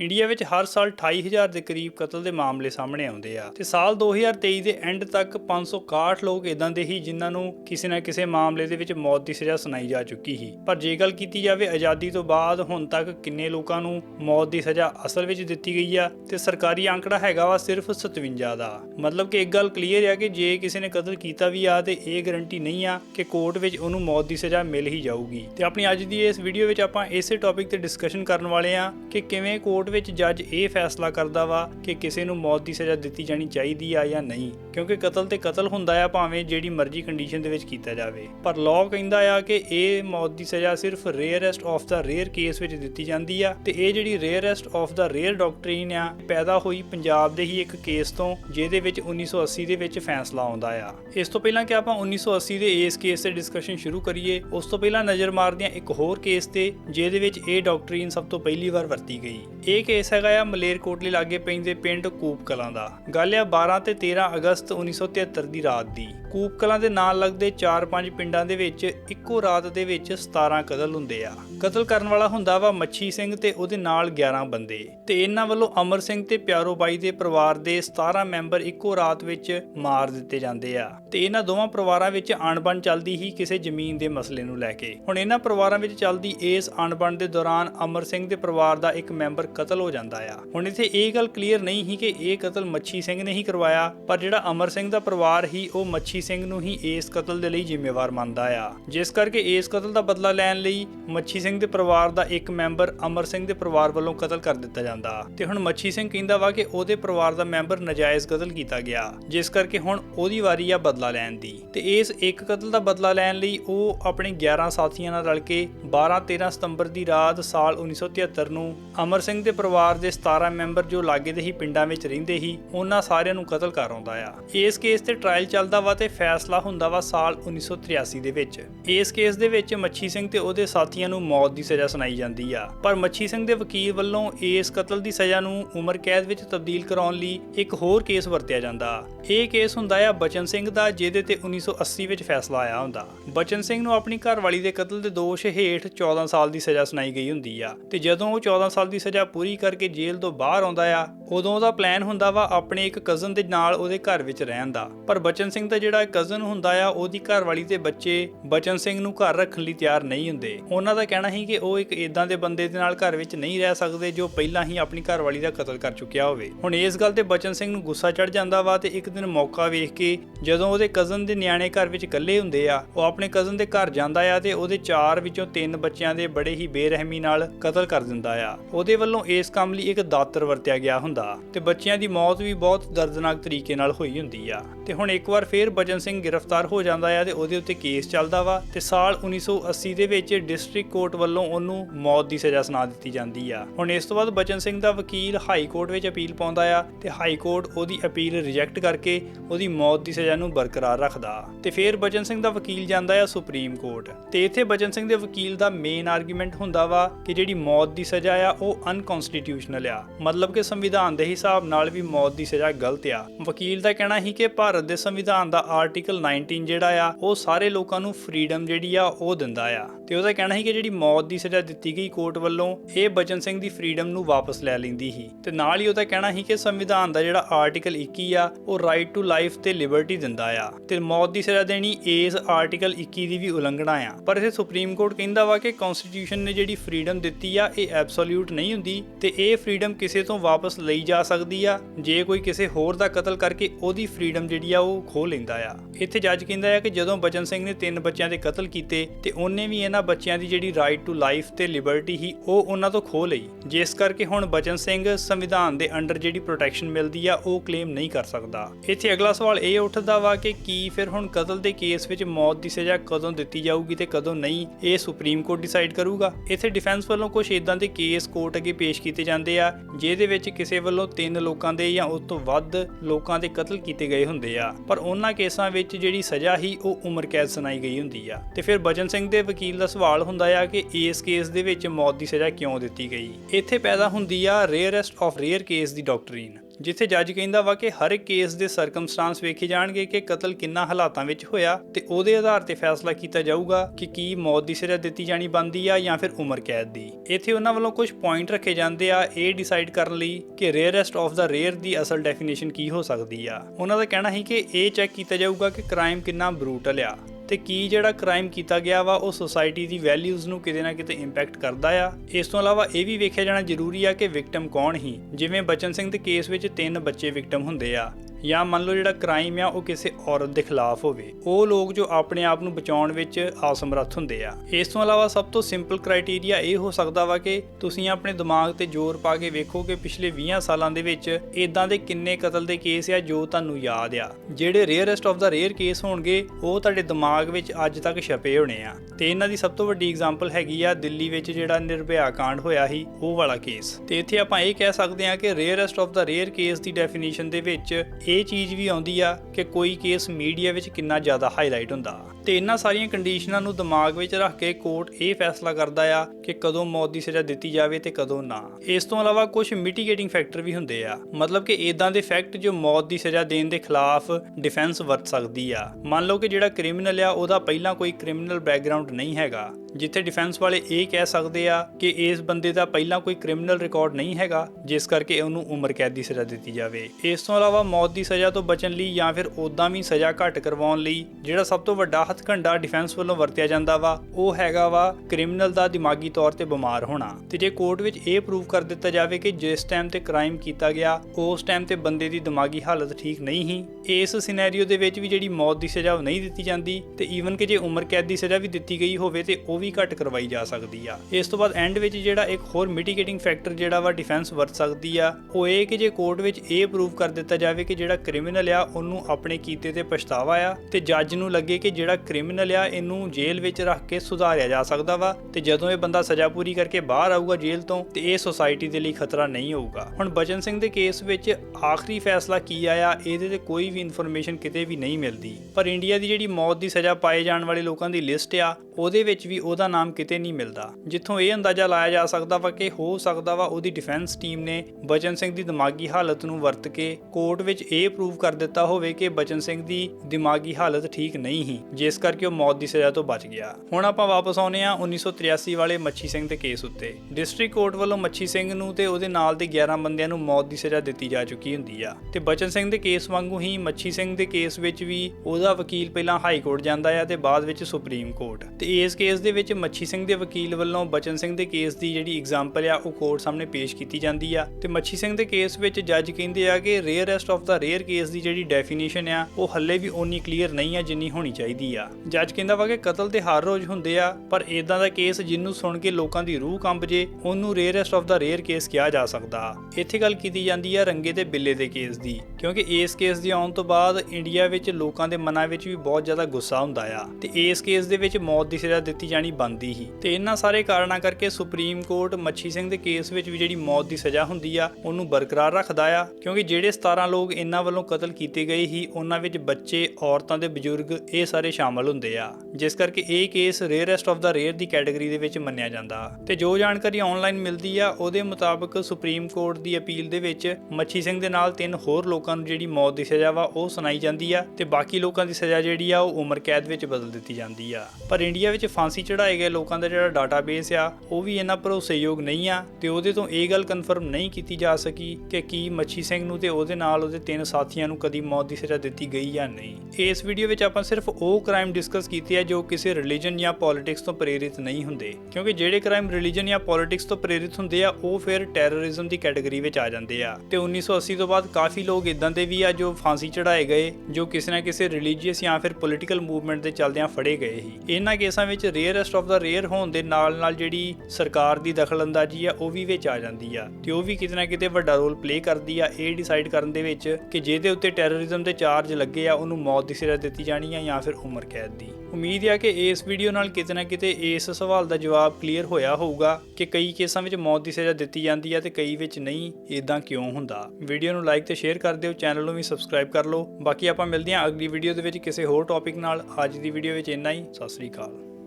India ਵਿੱਚ ਹਰ ਸਾਲ 28000 ਦੇ ਕਰੀਬ ਕਤਲ ਦੇ ਮਾਮਲੇ ਸਾਹਮਣੇ ਆਉਂਦੇ ਆ। ਤੇ ਸਾਲ 2023 ਦੇ ਐਂਡ ਤੱਕ 561 ਲੋਕ ਇਦਾਂ ਦੇ ਹੀ ਜਿਨ੍ਹਾਂ ਨੂੰ ਕਿਸੇ ਨਾ ਕਿਸੇ ਮਾਮਲੇ ਦੇ ਵਿੱਚ ਮੌਤ ਦੀ ਸਜ਼ਾ ਸੁਣਾਈ ਜਾ ਚੁੱਕੀ ਸੀ। ਪਰ ਜੇ ਗੱਲ ਕੀਤੀ ਜਾਵੇ ਆਜ਼ਾਦੀ ਤੋਂ ਬਾਅਦ ਹੁਣ ਤੱਕ ਕਿੰਨੇ ਲੋਕਾਂ ਨੂੰ ਮੌਤ ਦੀ ਸਜ਼ਾ ਅਸਲ ਵਿੱਚ ਦਿੱਤੀ ਗਈ ਆ ਤੇ ਸਰਕਾਰੀ ਅੰਕੜਾ ਹੈਗਾ ਵਾ ਸਿਰਫ 57 ਦਾ। ਮਤਲਬ ਕਿ ਇੱਕ ਗੱਲ ਕਲੀਅਰ ਆ ਕਿ ਜੇ ਕਿਸੇ ਨੇ ਕਤਲ ਕੀਤਾ ਵੀ ਆ ਤੇ ਇਹ ਗਾਰੰਟੀ ਨਹੀਂ ਆ ਕਿ ਕੋਰਟ ਵਿੱਚ ਉਹਨੂੰ ਮੌਤ ਦੀ ਸਜ਼ਾ ਮਿਲ ਹੀ ਜਾਊਗੀ। ਤੇ ਆਪਣੀ ਅੱਜ ਦੀ ਇਸ ਵੀਡੀਓ ਵਿੱਚ ਆਪਾਂ ਇਸੇ ਟੌਪਿਕ ਤੇ ਡਿਸਕਸ਼ਨ ਕਰਨ ਵਾਲੇ ਆ ਕਿ ਕਿਵੇਂ ਕੋਰਟ ਵਿੱਚ ਜੱਜ ਇਹ ਫੈਸਲਾ ਕਰਦਾ ਵਾ ਕਿ ਕਿਸੇ ਨੂੰ ਮੌਤ ਦੀ ਸਜ਼ਾ ਦਿੱਤੀ ਜਾਣੀ ਚਾਹੀਦੀ ਆ ਜਾਂ ਨਹੀਂ, ਕਿਉਂਕਿ ਕਤਲ ਤੇ ਕਤਲ ਹੁੰਦਾ ਆ ਭਾਵੇਂ ਜਿਹੜੀ ਮਰਜ਼ੀ ਕੰਡੀਸ਼ਨ ਦੇ ਵਿੱਚ ਕੀਤਾ ਜਾਵੇ। ਪਰ ਲਾਅ ਕਹਿੰਦਾ ਆ ਕਿ ਇਹ ਮੌਤ ਦੀ ਸਜ਼ਾ ਸਿਰਫ rarest of the rare case ਵਿੱਚ ਦਿੱਤੀ ਜਾਂਦੀ ਆ ਤੇ ਇਹ ਜਿਹੜੀ rarest of the rare doctrine ਆ, ਪੈਦਾ ਹੋਈ ਪੰਜਾਬ ਦੇ ਹੀ ਇੱਕ ਕੇਸ ਤੋਂ, ਜਿਹਦੇ ਵਿੱਚ 1980 ਦੇ ਵਿੱਚ ਫੈਸਲਾ ਆਉਂਦਾ ਆ। ਇਸ ਤੋਂ ਪਹਿਲਾਂ ਕਿ ਆਪਾਂ 1980 ਦੇ ਇਸ ਕੇਸ ਤੇ ਡਿਸਕਸ਼ਨ ਸ਼ੁਰੂ ਕਰੀਏ, ਉਸ ਤੋਂ ਪਹਿਲਾਂ ਨਜ਼ਰ ਮਾਰਦੇ ਹਾਂ ਇੱਕ ਹੋਰ ਕੇਸ ਤੇ, ਜਿਹਦੇ ਵਿੱਚ ਇਹ ਡਾਕਟਰੀਨ ਸਭ ਤੋਂ ਪਹਿਲੀ ਵਾਰ ਵਰਤੀ ਗਈ। ਇਹ ਕੇਸ ਹੈਗਾ ਆ ਮਲੇਰਕੋਟਲੇ ਲਾਗੇ ਪੈਂਦੇ ਪਿੰਡ ਕੂਪ ਕਲਾਂ ਦਾ। ਗੱਲ ਆ 12 ਤੇ 13 ਅਗਸਤ 1973 ਦੀ ਰਾਤ ਦੀ। ਕੂਪ ਕਲਾਂ ਦੇ ਨਾਲ ਲੱਗਦੇ 4-5 ਪਿੰਡਾਂ ਦੇ ਵਿੱਚ ਇੱਕੋ ਰਾਤ ਦੇ ਵਿੱਚ 17 ਕਤਲ ਹੁੰਦੇ ਆ। ਕਤਲ ਕਰਨ ਵਾਲਾ ਹੁੰਦਾ ਵਾ ਮੱਛੀ ਸਿੰਘ ਤੇ ਉਹਦੇ ਨਾਲ 11 ਬੰਦੇ। ਤੇ ਇਹਨਾਂ ਵੱਲੋਂ ਅਮਰ ਸਿੰਘ ਤੇ ਪਿਆਰੋ ਬਾਈ ਦੇ ਪਰਿਵਾਰ ਦੇ 17 ਮੈਂਬਰ ਇੱਕੋ ਰਾਤ ਵਿੱਚ ਮਾਰ ਦਿੱਤੇ ਜਾਂਦੇ ਆ। ਤੇ ਇਹਨਾਂ ਦੋਵਾਂ ਪਰਿਵਾਰਾਂ ਵਿੱਚ ਅਣਬਣ ਚੱਲਦੀ ਹੀ ਕਿਸੇ ਜ਼ਮੀਨ ਦੇ ਮਸਲੇ ਨੂੰ ਲੈ ਕੇ। ਹੁਣ ਇਹਨਾਂ ਪਰਿਵਾਰਾਂ ਵਿੱਚ ਚੱਲਦੀ ਇਸ ਅਣਬਣ ਦੇ ਦੌਰਾਨ ਅਮਰ ਸਿੰਘ ਦੇ ਪਰਿਵਾਰ ਦਾ ਇੱਕ ਮੈਂਬਰ ਕਤਲ ਹੋ ਜਾਂਦਾ ਆ। ਹੁਣ ਇੱਥੇ ਇਹ ਗੱਲ ਕਲੀਅਰ ਨਹੀਂ ਹੀ ਕਿ ਇਹ ਕਤਲ ਮੱਛੀ ਸਿੰਘ ਨੇ ਹੀ ਕਰਵਾਇਆ, ਪਰ ਜਿਹੜਾ ਅਮਰ ਸਿੰਘ ਦਾ ਪਰਿਵਾਰ ਹੀ ਉਹ ਮੱਛੀ ਸਿੰਘ ਨੂੰ ਹੀ ਇਸ ਕਤਲ ਦੇ ਲਈ ਜ਼ਿੰਮੇਵਾਰ ਮੰਨਦਾ ਆ। ਜਿਸ ਕਰਕੇ ਇਸ ਕਤਲ ਦਾ ਬਦਲਾ ਲੈਣ ਲਈ ਮੱਛੀ ਸਿੰਘ ਦੇ ਪਰਿਵਾਰ ਦਾ ਇੱਕ ਮੈਂਬਰ ਅਮਰ ਸਿੰਘ ਦੇ ਪਰਿਵਾਰ ਵੱਲੋਂ ਕਤਲ ਕਰ ਦਿੱਤਾ ਜਾਂਦਾ। ਤੇ ਹੁਣ ਮੱਛੀ ਸਿੰਘ ਕਹਿੰਦਾ ਵਾ ਕਿ ਉਹਦੇ ਪਰਿਵਾਰ ਦਾ ਮੈਂਬਰ ਨਜਾਇਜ਼ ਕਤਲ ਕੀਤਾ ਗਿਆ, ਜਿਸ ਕਰਕੇ ਹੁਣ ਉਹਦੀ ਵਾਰੀ ਆ ਬਦਲਾ ਲੈਣ ਦੀ। ਤੇ ਇਸ ਇੱਕ ਕਤਲ ਦਾ ਬਦਲਾ ਲੈਣ ਲਈ ਉਹ ਆਪਣੇ 11 ਸਾਥੀਆਂ ਨਾਲ ਰਲ ਕੇ 12-13 ਸਤੰਬਰ ਦੀ ਰਾਤ ਸਾਲ 1973 ਨੂੰ ਅਮਰ ਸਿੰਘ ਦੇ ਪਰਿਵਾਰ ਦੇ 17 ਮੈਂਬਰ ਜੋ ਲਾਗੇ ਦੇ ਹੀ ਪਿੰਡਾਂ ਵਿੱਚ ਰਹਿੰਦੇ ਸੀ, ਉਹਨਾਂ ਸਾਰਿਆਂ ਨੂੰ ਕਤਲ ਕਰ ਆਉਂਦਾ ਆ। ਇਸ ਕੇਸ ਤੇ ਟ੍ਰਾਇਲ ਚੱਲਦਾ ਵਾ ਤੇ ਫੈਸਲਾ ਹੁੰਦਾ ਵਾ ਸਾਲ 1983 ਦੇ ਵਿੱਚ। ਇਸ ਕੇਸ ਦੇ ਵਿੱਚ ਮੱਛੀ ਸਿੰਘ ਤੇ ਉਹਦੇ ਸਾਥੀਆਂ ਨੂੰ ਮੌਤ ਦੀ ਸਜ਼ਾ ਸੁਣਾਈ ਜਾਂਦੀ ਆ। ਪਰ ਮੱਛੀ ਸਿੰਘ ਦੇ ਵਕੀਲ ਵੱਲੋਂ ਇਸ ਕਤਲ ਦੀ ਸਜ਼ਾ ਨੂੰ ਉਮਰ ਕੈਦ ਵਿੱਚ ਤਬਦੀਲ ਕਰਾਉਣ ਲਈ ਇੱਕ ਹੋਰ ਕੇਸ ਵਰਤਿਆ ਜਾਂਦਾ। ਇਹ ਕੇਸ ਹੁੰਦਾ ਆ ਬਚਨ ਸਿੰਘ ਦਾ, ਜਿਹਦੇ ਤੇ 1980 ਵਿੱਚ ਫੈਸਲਾ ਆਇਆ ਹੁੰਦਾ। ਬਚਨ ਸਿੰਘ ਨੂੰ ਆਪਣੀ ਘਰਵਾਲੀ ਦੇ ਕਤਲ ਦੇ ਦੋਸ਼ ਹੇਠ 14 ਸਾਲ ਦੀ ਸਜ਼ਾ ਸੁਣਾਈ ਗਈ ਹੁੰਦੀ ਆ। ਤੇ ਜਦੋਂ ਉਹ 14 ਸਾਲ ਦੀ ਸਜ਼ਾ ਪੂਰੀ ਕਰਕੇ ਜੇਲ੍ਹ ਤੋਂ ਬਾਹਰ ਆਉਂਦਾ ਆ ਉਦੋਂ ਉਹਦਾ ਪਲਾਨ ਹੁੰਦਾ ਵਾ ਆਪਣੇ ਇੱਕ ਕਜ਼ਨ ਦੇ ਨਾਲ ਉਹਦੇ ਘਰ ਵਿੱਚ ਰਹਿਣ ਦਾ। ਪਰ ਬਚਨ ਸਿੰਘ ਦਾ ਜਿਹੜਾ ਕਜ਼ਨ ਹੁੰਦਾ ਆ, ਉਹਦੀ ਘਰਵਾਲੀ ਤੇ ਬੱਚੇ ਬਚਨ ਸਿੰਘ ਨੂੰ ਘਰ ਰੱਖਣ ਲਈ ਤਿਆਰ ਨਹੀਂ ਹੁੰਦੇ। ਉਹਨਾਂ ਦਾ ਕਹਿਣਾ ਸੀ ਕਿ ਉਹ ਇੱਕ ਇਦਾਂ ਦੇ ਬੰਦੇ ਦੇ ਨਾਲ ਘਰ ਵਿੱਚ ਨਹੀਂ ਰਹਿ ਸਕਦੇ ਜੋ ਪਹਿਲਾਂ ਹੀ ਆਪਣੀ ਘਰਵਾਲੀ ਦਾ ਕਤਲ ਕਰ ਚੁੱਕਿਆ ਹੋਵੇ। ਹੁਣ ਇਸ ਗੱਲ ਤੇ ਬਚਨ ਸਿੰਘ ਨੂੰ ਗੁੱਸਾ ਚੜ ਜਾਂਦਾ ਵਾ ਤੇ ਇੱਕ ਦਿਨ ਮੌਕਾ ਵੇਖ ਕੇ ਜਦੋਂ ਉਹਦੇ ਕਜ਼ਨ ਦੇ ਨਿਆਣੇ ਘਰ ਵਿੱਚ ਇਕੱਲੇ ਹੁੰਦੇ ਆ, ਉਹ ਆਪਣੇ ਕਜ਼ਨ ਦੇ ਘਰ ਜਾਂਦਾ ਆ ਤੇ ਉਹਦੇ ਚਾਰ ਵਿੱਚੋਂ ਤਿੰਨ ਬੱਚਿਆਂ ਦੇ ਬੜੇ ਹੀ ਬੇਰਹਿਮੀ ਨਾਲ ਕਤਲ ਕਰ ਦਿੰਦਾ ਆ। ਉਹਦੇ ਵੱਲੋਂ ਇਸ ਕੰਮ ਲਈ ਇੱਕ ਦਾਤਰ ਵਰਤਿਆ ਗਿਆ ਹੁੰਦਾ ਤੇ ਬੱਚਿਆਂ ਦੀ ਮੌਤ ਵੀ ਬਹੁਤ ਦਰਦਨਾਕ ਤਰੀਕੇ ਨਾਲ ਹੋਈ ਹੁੰਦੀ ਆ। ਤੇ ਹੁਣ ਇੱਕ ਵਾਰ ਫੇਰ ਬਚਨ ਸਿੰਘ ਗ੍ਰਿਫਤਾਰ ਹੋ ਜਾਂਦਾ ਆ ਤੇ ਉਹਦੇ ਉੱਤੇ ਕੇਸ ਚੱਲਦਾ ਵਾ ਤੇ ਸਾਲ 1980 ਦੇ ਵਿੱਚ ਡਿਸਟ੍ਰਿਕਟ ਕੋਰਟ ਵੱਲੋਂ ਉਹਨੂੰ ਮੌਤ ਦੀ ਸਜ਼ਾ ਸੁਣਾ ਦਿੱਤੀ ਜਾਂਦੀ ਆ। ਹੁਣ ਇਸ ਤੋਂ ਬਾਅਦ ਬਚਨ ਸਿੰਘ ਦਾ ਵਕੀਲ ਹਾਈ ਕੋਰਟ ਵਿੱਚ ਅਪੀਲ ਪਾਉਂਦਾ ਆ ਤੇ ਹਾਈ ਕੋਰਟ ਉਹਦੀ ਅਪੀਲ ਰਿਜੈਕਟ ਕਰਕੇ ਉਹਦੀ ਮੌਤ ਦੀ ਸਜ਼ਾ ਨੂੰ ਬਰਕਰਾਰ ਰੱਖਦਾ। ਤੇ ਫਿਰ ਬਚਨ ਸਿੰਘ ਦਾ ਵਕੀਲ ਜਾਂਦਾ ਆ ਸੁਪਰੀਮ ਕੋਰਟ। ਤੇ ਇੱਥੇ ਬਚਨ ਸਿੰਘ ਦੇ ਵਕੀਲ ਦਾ ਮੇਨ ਆਰਗੂਮੈਂਟ ਹੁੰਦਾ ਵਾ ਕਿ ਜਿਹੜੀ ਮੌਤ ਦੀ ਸਜ਼ਾ ਆ ਉਹ ਅਨਕਨਸਟੀਟਿਊਸ਼ਨਲ ਆ। ਮਤਲਬ ਕਿ ਸੰਵਿਧਾਨ ਸੰਵਿਧਾਨ ਦੇ ਹਿਸਾਬ ਨਾਲ ਵੀ ਮੌਤ ਦੀ ਸਜ਼ਾ ਗਲਤ ਆ। ਵਕੀਲ ਦਾ ਕਹਿਣਾ ਸੀ ਕਿ ਭਾਰਤ ਦੇ ਸੰਵਿਧਾਨ ਦਾ ਆਰਟੀਕਲ 19 ਜਿਹੜਾ ਆ, ਉਹ ਸਾਰੇ ਲੋਕਾਂ ਨੂੰ ਫ੍ਰੀडम ਜਿਹੜੀ ਆ, ਉਹ ਦਿੰਦਾ ਆ। ਤੇ ਉਹਦਾ ਕਹਿਣਾ ਸੀ ਕਿ ਜਿਹੜੀ ਮੌਤ ਦੀ ਸਜ਼ਾ ਦਿੱਤੀ ਗਈ ਕੋਰਟ ਵੱਲੋਂ, ਇਹ ਬਚਨ ਸਿੰਘ ਦੀ ਫ੍ਰੀडम ਨੂੰ ਵਾਪਸ ਲੈ ਲੈਂਦੀ ਸੀ। ਤੇ ਨਾਲ ਹੀ ਉਹਦਾ ਕਹਿਣਾ ਸੀ ਕਿ ਸੰਵਿਧਾਨ ਦਾ ਜਿਹੜਾ ਆਰਟੀਕਲ 21 ਆ, ਉਹ ਰਾਈਟ ਟੂ ਲਾਈਫ ਤੇ ਲਿਬਰਟੀ ਦਿੰਦਾ ਆ। ਤੇ ਮੌਤ ਦੀ ਸਜ਼ਾ ਦੇਣੀ ਇਸ ਆਰਟੀਕਲ 21 ਦੀ ਵੀ ਉਲੰਘਣਾ ਆ। ਪਰ ਇਹ ਸੁਪਰੀਮ ਕੋਰਟ ਕਹਿੰਦਾ ਵਾ ਕਿ ਕਨਸਟੀਟਿਊਸ਼ਨ ਨੇ ਜਿਹੜੀ ਫ੍ਰੀडम ਦਿੱਤੀ ਆ, ਇਹ ਐਬਸੋਲਿਊਟ ਨਹੀਂ ਹੁੰਦੀ। ਤੇ ਇਹ ਫ੍ਰੀडम ਕਿਸੇ ਤੋਂ ਵਾਪਸ ਲਈ ਜਾ ਸਕਦੀ ਆ, ਜੇ ਕੋਈ ਕਿਸੇ ਹੋਰ ਦਾ ਕਤਲ ਕਰਕੇ ਉਹਦੀ ਫਰੀडम ਜਿਹੜੀ ਆ ਉਹ ਖੋਹ ਲੈਂਦਾ ਆ। ਇੱਥੇ ਜੱਜ ਕਹਿੰਦਾ ਆ ਕਿ ਜਦੋਂ ਬਚਨ ਸਿੰਘ ਨੇ ਤਿੰਨ ਬੱਚਿਆਂ ਦੇ ਕਤਲ ਕੀਤੇ ਤੇ ਉਹਨੇ ਵੀ ਇਹਨਾਂ ਬੱਚਿਆਂ ਦੀ ਜਿਹੜੀ ਰਾਈਟ ਟੂ ਲਾਈਫ ਤੇ ਲਿਬਰਟੀ ਹੀ ਉਹ ਉਹਨਾਂ ਤੋਂ ਖੋਹ ਲਈ। ਜਿਸ ਕਰਕੇ ਹੁਣ ਬਚਨ ਸਿੰਘ ਸੰਵਿਧਾਨ ਦੇ ਅੰਡਰ ਜਿਹੜੀ ਪ੍ਰੋਟੈਕਸ਼ਨ ਮਿਲਦੀ ਆ, ਉਹ ਕਲੇਮ ਨਹੀਂ ਕਰ ਸਕਦਾ। ਇੱਥੇ ਅਗਲਾ ਸਵਾਲ ਇਹ ਉੱਠਦਾ ਵਾ ਕਿ ਕੀ ਫਿਰ ਹੁਣ ਕਤਲ ਦੇ ਕੇਸ ਵਿੱਚ ਮੌਤ ਦੀ ਸਜ਼ਾ ਕਦੋਂ ਦਿੱਤੀ ਜਾਊਗੀ ਤੇ ਕਦੋਂ ਨਹੀਂ, ਇਹ ਸੁਪਰੀਮ ਕੋਰਟ ਡਿਸਾਈਡ ਕਰੂਗਾ। ਇੱਥੇ ਡਿਫੈਂਸ ਵੱਲੋਂ ਕੁਝ ਇਦਾਂ ਦੇ ਕੇਸ ਕੋਰਟ ਅੱਗੇ ਪੇਸ਼ ਕੀਤੇ ਜਾਂਦੇ ਆ, ਜਿਹਦੇ ਵਿੱਚ ਕਿਸੇ ਵੱਲੋਂ ਤਿੰਨ ਲੋਕਾਂ ਦੇ ਜਾਂ ਉਸ ਤੋਂ ਵੱਧ ਲੋਕਾਂ ਦੇ ਕਤਲ ਕੀਤੇ ਗਏ ਹੁੰਦੇ ਆ। ਪਰ ਉਹਨਾਂ ਕੇਸਾਂ ਵਿੱਚ ਜਿਹੜੀ ਸਜ਼ਾ ਹੀ ਉਹ ਉਮਰ ਕੈਦ ਸੁਣਾਈ ਗਈ ਹੁੰਦੀ ਆ। ਤੇ ਫਿਰ ਬਚਨ ਸਿੰਘ ਦੇ ਵਕੀਲ ਦਾ ਸਵਾਲ ਹੁੰਦਾ ਆ ਕਿ ਇਸ ਕੇਸ ਦੇ ਵਿੱਚ ਮੌਤ ਦੀ ਸਜ਼ਾ ਕਿਉਂ ਦਿੱਤੀ ਗਈ? ਇੱਥੇ ਪੈਦਾ ਹੁੰਦੀ ਆ ਰੇਅਰੈਸਟ ਆਫ ਰੇਅਰ ਕੇਸ ਦੀ ਡਾਕਟਰੀਨ। ਜਿੱਥੇ ਜੱਜ ਕਹਿੰਦਾ ਵਾ ਕਿ ਹਰ ਇੱਕ ਕੇਸ ਦੇ ਸਰਕਮਸਟੈਂਸ ਵੇਖੇ ਜਾਣਗੇ ਕਿ ਕਤਲ ਕਿੰਨਾ ਹਾਲਾਤਾਂ ਵਿੱਚ ਹੋਇਆ ਤੇ ਉਹਦੇ ਆਧਾਰ ਤੇ ਫੈਸਲਾ ਕੀਤਾ ਜਾਊਗਾ ਕਿ ਕੀ ਮੌਤ ਦੀ ਸਜ਼ਾ ਦਿੱਤੀ ਜਾਣੀ ਬਣਦੀ ਆ ਜਾਂ ਫਿਰ ਉਮਰ ਕੈਦ ਦੀ। ਇੱਥੇ ਉਹਨਾਂ ਵੱਲੋਂ ਕੁਝ ਪੁਆਇੰਟ ਰੱਖੇ ਜਾਂਦੇ ਆ, ਇਹ ਡਿਸਾਈਡ ਕਰਨ ਲਈ ਕਿ ਰੇਅਰੈਸਟ ਆਫ ਦਾ ਰੇਅਰ ਦੀ ਅਸਲ ਡੈਫੀਨੇਸ਼ਨ ਕੀ ਹੋ ਸਕਦੀ ਆ। ਉਹਨਾਂ ਦਾ ਕਹਿਣਾ ਹੈ ਕਿ ਇਹ ਚੈੱਕ ਕੀਤਾ ਜਾਊਗਾ ਕਿ ਕ੍ਰਾਈਮ ਕਿੰਨਾ ਬਰੂਟਲ ਆ। ਤੇ ਕੀ ਜਿਹੜਾ ਕ੍ਰਾਈਮ ਕੀਤਾ ਗਿਆ ਵਾ, ਉਹ ਸੋਸਾਇਟੀ ਦੀ ਵੈਲਿਊਜ਼ ਨੂੰ ਕਿਤੇ ਨਾ ਕਿਤੇ ਇੰਪੈਕਟ ਕਰਦਾ ਆ। ਇਸ ਤੋਂ ਇਲਾਵਾ ਇਹ ਵੀ ਵੇਖਿਆ ਜਾਣਾ ਜ਼ਰੂਰੀ ਆ ਕਿ ਵਿਕਟਮ ਕੌਣ ਹੀ ਜਿਵੇਂ ਬਚਨ ਸਿੰਘ ਦੇ ਕੇਸ ਵਿੱਚ ਤਿੰਨ ਬੱਚੇ ਵਿਕਟਮ ਹੁੰਦੇ ਆ। ਜਾਂ ਮੰਨ ਲਓ ਜਿਹੜਾ ਕ੍ਰਾਈਮ ਆ, ਉਹ ਕਿਸੇ ਔਰਤ ਦੇ ਖਿਲਾਫ ਹੋਵੇ। ਉਹ ਲੋਕ ਜੋ ਆਪਣੇ ਆਪ ਨੂੰ ਬਚਾਉਣ ਵਿੱਚ ਅਸਮਰੱਥ ਹੁੰਦੇ ਆ। ਇਸ ਤੋਂ ਇਲਾਵਾ ਸਭ ਤੋਂ ਸਿੰਪਲ ਕ੍ਰਾਈਟੇਰੀਆ ਇਹ ਹੋ ਸਕਦਾ ਵਾ ਕਿ ਤੁਸੀਂ ਆਪਣੇ ਦਿਮਾਗ ਤੇ ਜ਼ੋਰ ਪਾ ਕੇ ਵੇਖੋ ਕਿ ਪਿਛਲੇ 20 ਸਾਲਾਂ ਦੇ ਵਿੱਚ ਇਦਾਂ ਦੇ ਕਿੰਨੇ ਕਤਲ ਦੇ ਕੇਸ ਆ ਜੋ ਤੁਹਾਨੂੰ ਯਾਦ ਆ। ਜਿਹੜੇ rarest of the rare case ਹੋਣਗੇ, ਉਹ ਤੁਹਾਡੇ ਦਿਮਾਗ ਵਿੱਚ ਅੱਜ ਤੱਕ ਛਪੇ ਹੋਣੇ ਆ। ਤੇ ਇਹਨਾਂ ਦੀ ਸਭ ਤੋਂ ਵੱਡੀ ਐਗਜ਼ਾਮਪਲ ਹੈਗੀ ਆ, ਦਿੱਲੀ ਵਿੱਚ ਜਿਹੜਾ ਨਿਰਭਇਆ ਕਾਂਡ ਹੋਇਆ ਸੀ, ਉਹ ਵਾਲਾ ਕੇਸ ਤੇ ਇੱਥੇ ਆਪਾਂ ਇਹ ਕਹਿ ਸਕਦੇ ਆ ਕਿ rarest of the rare case the definition ਦੇ ਵਿੱਚ ਇਹ ਚੀਜ਼ ਵੀ ਆਉਂਦੀ ਆ ਕਿ ਕੋਈ ਕੇਸ ਮੀਡੀਆ ਵਿੱਚ ਕਿੰਨਾ ਜ਼ਿਆਦਾ ਹਾਈਲਾਈਟ ਹੁੰਦਾ। ਤੇ ਇਹਨਾਂ ਸਾਰੀਆਂ ਕੰਡੀਸ਼ਨਾਂ ਨੂੰ ਦਿਮਾਗ ਵਿੱਚ ਰੱਖ ਕੇ ਕੋਰਟ ਇਹ ਫੈਸਲਾ ਕਰਦਾ ਆ ਕਿ ਕਦੋਂ ਮੌਤ ਦੀ ਸਜ਼ਾ ਦਿੱਤੀ ਜਾਵੇ ਤੇ ਕਦੋਂ ਨਾ। ਇਸ ਤੋਂ ਇਲਾਵਾ ਕੁਝ ਮਿਟੀਗੇਟਿੰਗ ਫੈਕਟਰ ਵੀ ਹੁੰਦੇ ਆ। ਮਤਲਬ ਕਿ ਇਦਾਂ ਦੇ ਫੈਕਟ ਜੋ ਮੌਤ ਦੀ ਸਜ਼ਾ ਦੇਣ ਦੇ ਖਿਲਾਫ ਡਿਫੈਂਸ ਵਰਤ ਸਕਦੀ ਆ। ਮੰਨ ਲਓ ਕਿ ਜਿਹੜਾ ਕ੍ਰਿਮੀਨਲ ਆ, ਉਹਦਾ ਪਹਿਲਾਂ ਕੋਈ ਕ੍ਰਿਮੀਨਲ ਬੈਕਗ੍ਰਾਉਂਡ ਨਹੀਂ ਹੈਗਾ। ਜਿੱਥੇ ਡਿਫੈਂਸ ਵਾਲੇ ਇਹ ਕਹਿ ਸਕਦੇ ਆ ਕਿ ਇਸ ਬੰਦੇ ਦਾ ਪਹਿਲਾਂ ਕੋਈ ਕ੍ਰਿਮੀਨਲ ਰਿਕਾਰਡ ਨਹੀਂ ਹੈਗਾ, ਜਿਸ ਕਰਕੇ ਉਹਨੂੰ ਉਮਰ ਕੈਦ ਦੀ ਸਜ਼ਾ ਦਿੱਤੀ ਜਾਵੇ। ਇਸ ਤੋਂ ਇਲਾਵਾ ਮੌਤ ਦੀ ਸਜ਼ਾ ਤੋਂ ਬਚਣ ਲਈ ਜਾਂ ਫਿਰ ਉਦਾਂ ਵੀ ਸਜ਼ਾ ਘੱਟ ਕਰਵਾਉਣ ਲਈ ਜਿਹੜਾ ਸਭ ਤੋਂ ਵੱਡਾ ਹੱਥਕੰਡਾ ਡਿਫੈਂਸ ਵੱਲੋਂ ਵਰਤਿਆ ਜਾਂਦਾ ਵਾ, ਉਹ ਹੈਗਾ ਵਾ ਕ੍ਰਿਮੀਨਲ ਦਾ ਦਿਮਾਗੀ ਤੌਰ ਤੇ ਬਿਮਾਰ ਹੋਣਾ। ਤੇ ਜੇ ਕੋਰਟ ਵਿੱਚ ਇਹ ਪ੍ਰੂਵ ਕਰ ਦਿੱਤਾ ਜਾਵੇ ਕਿ ਜਿਸ ਟਾਈਮ ਤੇ ਕ੍ਰਾਈਮ ਕੀਤਾ ਗਿਆ, ਉਸ ਟਾਈਮ ਤੇ ਬੰਦੇ ਦੀ ਦਿਮਾਗੀ ਹਾਲਤ ਠੀਕ ਨਹੀਂ ਸੀ, ਇਸ ਸਿਨੈਰੀਓ ਦੇ ਵਿੱਚ ਵੀ ਜਿਹੜੀ ਮੌਤ ਦੀ ਸਜ਼ਾ ਉਹ ਨਹੀਂ ਦਿੱਤੀ ਜਾਂਦੀ, ਤੇ ਈਵਨ ਕਿ ਜੇ ਉਮਰ ਕੈਦ ਦੀ ਸਜ਼ਾ ਵੀ ਦਿੱਤੀ ਗਈ ਹੋਵੇ, ਤੇ ਉਹ ਵੀ ਘੱਟ ਕਰਵਾਈ ਜਾ ਸਕਦੀ ਆ। ਇਸ ਤੋਂ ਬਾਅਦ ਐਂਡ ਵਿੱਚ ਜਿਹੜਾ ਇੱਕ ਹੋਰ ਮਿਟੀਗੇਟਿੰਗ ਫੈਕਟਰ ਜਿਹੜਾ ਵਾ ਡਿਫੈਂਸ ਵਰਤ ਸਕਦੀ ਆ, ਉਹ ਇਹ ਕਿ ਜੇ ਕੋਰਟ ਵਿੱਚ ਇਹ ਪ੍ਰੂਵ ਕਰ ਦਿੱਤਾ ਜਾਵੇ ਕਿ ਜਿਹੜਾ ਕ੍ਰਿਮੀਨਲ ਆ, ਉਹਨੂੰ ਆਪਣੇ ਕੀਤੇ ਤੇ ਪਛਤਾਵਾ ਆ ਤੇ ਜੱਜ ਨੂੰ ਲੱਗੇ ਕਿ ਜਿਹੜਾ ਕ੍ਰਿਮੀਨਲ ਆ, ਇਹਨੂੰ ਜੇਲ੍ਹ ਵਿੱਚ ਰੱਖ ਕੇ ਸੁਧਾਰਿਆ ਜਾ ਸਕਦਾ ਵਾ ਤੇ ਜਦੋਂ ਇਹ ਬੰਦਾ ਸਜ਼ਾ ਪੂਰੀ ਕਰਕੇ ਬਾਹਰ ਆਊਗਾ ਜੇਲ੍ਹ ਤੋਂ, ਤੇ ਇਹ ਸੋਸਾਇਟੀ ਦੇ ਲਈ ਖਤਰਾ ਨਹੀਂ ਹੋਊਗਾ। ਹੁਣ ਬਚਨ ਸਿੰਘ ਦੇ ਕੇਸ ਵਿੱਚ ਆਖਰੀ ਫੈਸਲਾ ਕੀ ਆਇਆ, ਇਹਦੇ ਤੇ ਕੋਈ ਵੀ ਇਨਫੋਰਮੇਸ਼ਨ ਕਿਤੇ ਵੀ ਨਹੀਂ ਮਿਲਦੀ। ਪਰ ਇੰਡੀਆ ਦੀ ਜਿਹੜੀ ਮੌਤ ਦੀ ਸਜ਼ਾ ਪਾਏ ਜਾਣ ਵਾਲੇ ਲੋਕਾਂ ਦੀ ਲਿਸਟ ਆ, ਉਹਦੇ ਵਿੱਚ ਵੀ ਉਹਦਾ ਨਾਮ ਕਿਤੇ ਨਹੀਂ ਮਿਲਦਾ। ਜਿੱਥੋਂ ਇਹ ਅੰਦਾਜ਼ਾ ਲਾਇਆ ਜਾ ਸਕਦਾ ਵਾ ਕਿ ਹੋ ਸਕਦਾ ਵਾ ਉਹਦੀ ਡਿਫੈਂਸ ਟੀਮ ਨੇ ਬਚਨ ਸਿੰਘ ਦੀ ਦਿਮਾਗੀ ਹਾਲਤ ਨੂੰ ਵਰਤ ਕੇ ਕੋਰਟ ਵਿੱਚ ਇਹ ਪ੍ਰੂਵ ਕਰ ਦਿੱਤਾ ਹੋਵੇ ਕਿ ਬਚਨ ਸਿੰਘ ਦੀ ਦਿਮਾਗੀ ਹਾਲਤ ਠੀਕ ਨਹੀਂ ਸੀ, ਜਿਸ ਕਰਕੇ ਉਹ ਮੌਤ ਦੀ ਸਜ਼ਾ ਤੋਂ ਬਚ ਗਿਆ। ਹੁਣ ਆਪਾਂ ਵਾਪਸ ਆਉਨੇ ਆ 1983 ਵਾਲੇ ਮੱਛੀ ਸਿੰਘ ਦੇ ਕੇਸ ਉੱਤੇ। ਡਿਸਟ੍ਰਿਕਟ ਕੋਰਟ ਵੱਲੋਂ ਮੱਛੀ ਸਿੰਘ ਨੂੰ ਤੇ ਉਹਦੇ ਨਾਲ ਦੇ 11 ਬੰਦਿਆਂ ਨੂੰ ਮੌਤ ਦੀ ਸਜ਼ਾ ਦਿੱਤੀ ਜਾ ਚੁੱਕੀ ਹੁੰਦੀ ਆ। ਤੇ ਬਚਨ ਸਿੰਘ ਦੇ ਕੇਸ ਵਾਂਗੂ ਹੀ ਮੱਛੀ ਸਿੰਘ ਦੇ ਕੇਸ ਵਿੱਚ ਵੀ ਉਹਦਾ ਵਕੀਲ ਪਹਿਲਾਂ ਹਾਈ ਕੋਰਟ ਜਾਂਦਾ ਆ ਤੇ ਬਾਅਦ ਵਿੱਚ ਸੁਪਰੀਮ ਕੋਰਟ ਤੇ ਇਸ ਕੇਸ ਦੇ ਵਿੱਚ ਮੱਛੀ ਸਿੰਘ ਦੇ ਵਕੀਲ ਵੱਲੋਂ ਬਚਨ ਸਿੰਘ ਦੇ ਕੇਸ ਦੀ ਜਿਹੜੀ ਐਗਜ਼ਾਮਪਲ ਆ, ਉਹ ਕੋਰਟ ਸਾਹਮਣੇ ਪੇਸ਼ ਕੀਤੀ ਜਾਂਦੀ ਆ। ਤੇ ਮੱਛੀ ਸਿੰਘ ਦੇ ਕੇਸ ਵਿੱਚ ਜੱਜ ਕਹਿੰਦੇ ਆ ਕਿ rarest of the rare case ਦੀ ਜਿਹੜੀ ਡੈਫੀਨੇਸ਼ਨ ਆ, ਉਹ ਹੱਲੇ ਵੀ ਓਨੀ ਕਲੀਅਰ ਨਹੀਂ ਆ ਜਿੰਨੀ ਹੋਣੀ ਚਾਹੀਦੀ ਆ। ਜੱਜ ਕਹਿੰਦਾ ਵਾ ਕਿ ਕਤਲ ਤੇ ਹਰ ਰੋਜ਼ ਹੁੰਦੇ ਆ, ਪਰ ਇਦਾਂ ਦਾ ਕੇਸ ਜਿਹਨੂੰ ਸੁਣ ਕੇ ਲੋਕਾਂ ਦੀ ਰੂਹ ਕੰਬ ਜੇ, ਉਹਨੂੰ rarest of the rare case ਕਿਹਾ ਜਾ ਸਕਦਾ। ਇੱਥੇ ਗੱਲ ਕੀਤੀ ਜਾਂਦੀ ਆ ਰੰਗੇ ਤੇ ਬਿੱਲੇ ਦੇ ਕੇਸ ਦੀ, ਕਿਉਂਕਿ ਇਸ ਕੇਸ ਦੀ ਆਉਣ ਤੋਂ ਬਾਅਦ ਇੰਡੀਆ ਵਿੱਚ ਲੋਕਾਂ ਦੇ ਮਨਾਂ ਵਿੱਚ ਵੀ ਬਹੁਤ ਜ਼ਿਆਦਾ ਗੁੱਸਾ ਹੁੰਦਾ ਆ। ਤੇ ਇਸ ਕੇਸ ਦੇ ਵਿੱਚ ਮੌਤ ਦੀ ਸਜ਼ਾ ਦਿੱਤੀ ਜਾਣੀ ਬਣਦੀ ਹੀ ਤੇ ਇਹਨਾਂ ਸਾਰੇ ਕਾਰਨਾਂ ਕਰਕੇ ਸੁਪਰੀਮ ਕੋਰਟ ਮੱਛੀ ਸਿੰਘ ਦੇ ਕੇਸ ਵਿੱਚ ਵੀ ਜਿਹੜੀ ਮੌਤ ਦੀ ਸਜ਼ਾ ਹੁੰਦੀ ਆ, ਉਹਨੂੰ ਬਰਕਰਾਰ ਰੱਖਦਾ ਆ। ਕਿਉਂਕਿ ਜਿਹੜੇ 17 ਲੋਕ ਇਹਨਾਂ ਵੱਲੋਂ ਕਤਲ ਕੀਤੇ ਗਏ ਹੀ ਉਹਨਾਂ ਵਿੱਚ ਬੱਚੇ, ਔਰਤਾਂ ਦੇ ਬਜ਼ੁਰਗ ਇਹ ਸਾਰੇ ਸ਼ਾਮਲ ਹੁੰਦੇ ਆ। ਜਿਸ ਕਰਕੇ ਇਹ case rarest of the rare ਦੀ ਕੈਟਾਗਰੀ ਦੇ ਵਿੱਚ ਮੰਨਿਆ ਜਾਂਦਾ। ਤੇ ਜੋ ਜਾਣਕਾਰੀ ਆਨਲਾਈਨ ਮਿਲਦੀ ਆ, ਉਹਦੇ ਮੁਤਾਬਕ ਸੁਪਰੀਮ ਕੋਰਟ ਦੀ ਅਪੀਲ ਦੇ ਵਿੱਚ ਮੱਛੀ ਸਿੰਘ ਦੇ ਨਾਲ ਤਿੰਨ ਹੋਰ ਲੋਕਾਂ ਨੂੰ ਜਿਹੜੀ ਮੌਤ ਦੀ ਸਜ਼ਾ ਵਾ, ਉਹ ਸੁਣਾਈ ਜਾਂਦੀ ਆ। ਤੇ ਬਾਕੀ ਲੋਕਾਂ ਦੀ ਸਜ਼ਾ ਜਿਹੜੀ ਆ, ਉਹ ਉਮਰ ਕੈਦ ਵਿੱਚ ਬਦਲ ਦਿੱਤੀ ਜਾਂਦੀ ਆ। ਪਰ ਇੰਡੀਆ ਵਿੱਚ ਫਾਂਸੀ ਚੜਾਏ ਗਏ ਲੋਕਾਂ ਦਾ ਜਿਹੜਾ ਡਾਟਾਬੇਸ ਆ, ਉਹ ਵੀ ਇਹਨਾਂ ਭਰੋਸੇਯੋਗ ਨਹੀਂ ਆ ਤੇ ਉਹਦੇ ਤੋਂ ਇਹ ਗੱਲ ਕਨਫਰਮ ਨਹੀਂ ਕੀਤੀ ਜਾ ਸਕੀ ਕਿ ਕੀ ਮੱਛੀ ਸਿੰਘ ਨੂੰ ਤੇ ਉਹਦੇ ਨਾਲ ਉਹਦੇ ਤਿੰਨ ਸਾਥੀਆਂ ਨੂੰ ਕਦੀ ਮੌਤ ਦੀ ਸਜ਼ਾ ਦਿੱਤੀ ਗਈ ਜਾਂ ਨਹੀਂ। ਇਸ ਵੀਡੀਓ ਵਿੱਚ ਆਪਾਂ ਸਿਰਫ ਉਹ ਕ੍ਰਾਈਮ ਡਿਸਕਸ ਕੀਤੇ ਆ ਜੋ ਕਿਸੇ ਰਿਲੀਜਨ ਜਾਂ ਪੋਲਿਟਿਕਸ ਤੋਂ ਪ੍ਰੇਰਿਤ ਨਹੀਂ ਹੁੰਦੇ, ਕਿਉਂਕਿ ਜਿਹੜੇ ਕ੍ਰਾਈਮ ਰਿਲੀਜਨ ਜਾਂ ਪੋਲਿਟਿਕਸ ਤੋਂ ਪ੍ਰੇਰਿਤ ਹੁੰਦੇ ਆ, ਉਹ ਫਿਰ ਟੈਰਰਿਜ਼ਮ ਦੀ ਕੈਟਾਗਰੀ ਵਿੱਚ ਆ ਜਾਂਦੇ ਆ। ਤੇ 1980 ਤੋਂ ਬਾਅਦ ਕਾਫੀ ਲੋਕ ਇਦਾਂ ਦੇ ਵੀ ਆ ਜੋ ਫਾਂਸੀ ਚੜਾਏ ਗਏ, ਜੋ ਕਿਸੇ ਨਾ ਕਿਸੇ ਰਿਲੀਜੀਅਸ ਜਾਂ ਫਿਰ ਪੋਲਿਟੀਕਲ ਮੂਵਮੈਂਟ ਦੇ ਚੱਲਦਿਆਂ ਫੜੇ ਗਏ ਸੀ। ਇਹਨਾਂ ਕੇਸਾਂ ਵਿੱਚ rare rarest of the rare ਹੋਣ ਦੇ ਨਾਲ ਨਾਲ ਜਿਹੜੀ ਸਰਕਾਰ ਦੀ ਦਖਲਅੰਦਾਜ਼ੀ ਆ, ਉਹ ਵੀ ਵਿੱਚ ਆ ਜਾਂਦੀ ਆ। ਤੇ ਉਹ ਵੀ ਕਿਤੇ ਨਾ ਕਿਤੇ ਵੱਡਾ ਰੋਲ ਪਲੇ ਕਰਦੀ ਆ, ਇਹ ਡਿਸਾਈਡ ਕਰਨ ਦੇ ਵਿੱਚ ਕਿ ਜਿਹਦੇ ਉੱਤੇ ਟੈਰਰਿਜ਼ਮ ਦੇ ਚਾਰਜ ਲੱਗੇ ਆ, ਉਹਨੂੰ ਮੌਤ ਦੀ ਸਜ਼ਾ ਦਿੱਤੀ ਜਾਣੀ ਆ ਜਾਂ ਫਿਰ ਉਮਰ ਕੈਦ ਦੀ। ਉਮੀਦ ਆ ਕਿ ਇਸ ਵੀਡੀਓ ਨਾਲ ਕਿਤੇ ਨਾ ਕਿਤੇ ਇਸ ਸਵਾਲ ਦਾ ਜਵਾਬ ਕਲੀਅਰ ਹੋਇਆ ਹੋਊਗਾ ਕਿ ਕਈ ਕੇਸਾਂ ਵਿੱਚ ਮੌਤ ਦੀ ਸਜ਼ਾ ਦਿੱਤੀ ਜਾਂਦੀ ਹੈ ਤੇ ਕਈ ਵਿੱਚ ਨਹੀਂ ਇਦਾਂ ਕਿਉਂ ਹੁੰਦਾ। ਵੀਡੀਓ ਨੂੰ ਲਾਈਕ ਤੇ ਸ਼ੇਅਰ ਕਰ ਦਿਓ ਚੈਨਲ ਨੂੰ ਵੀ ਸਬਸਕ੍ਰਾਈਬ ਕਰ ਲਓ। ਬਾਕੀ ਆਪਾਂ ਮਿਲਦੇ ਹਾਂ ਅਗਲੀ ਵੀਡੀਓ ਦੇ ਵਿੱਚ ਕਿਸੇ ਹੋਰ ਟੌਪਿਕ ਨਾਲ। ਅੱਜ ਦੀ ਵੀਡੀਓ ਵਿੱਚ ਇੰਨਾ ਹੀ, ਸਤਿ ਸ੍ਰੀ ਅਕਾਲ।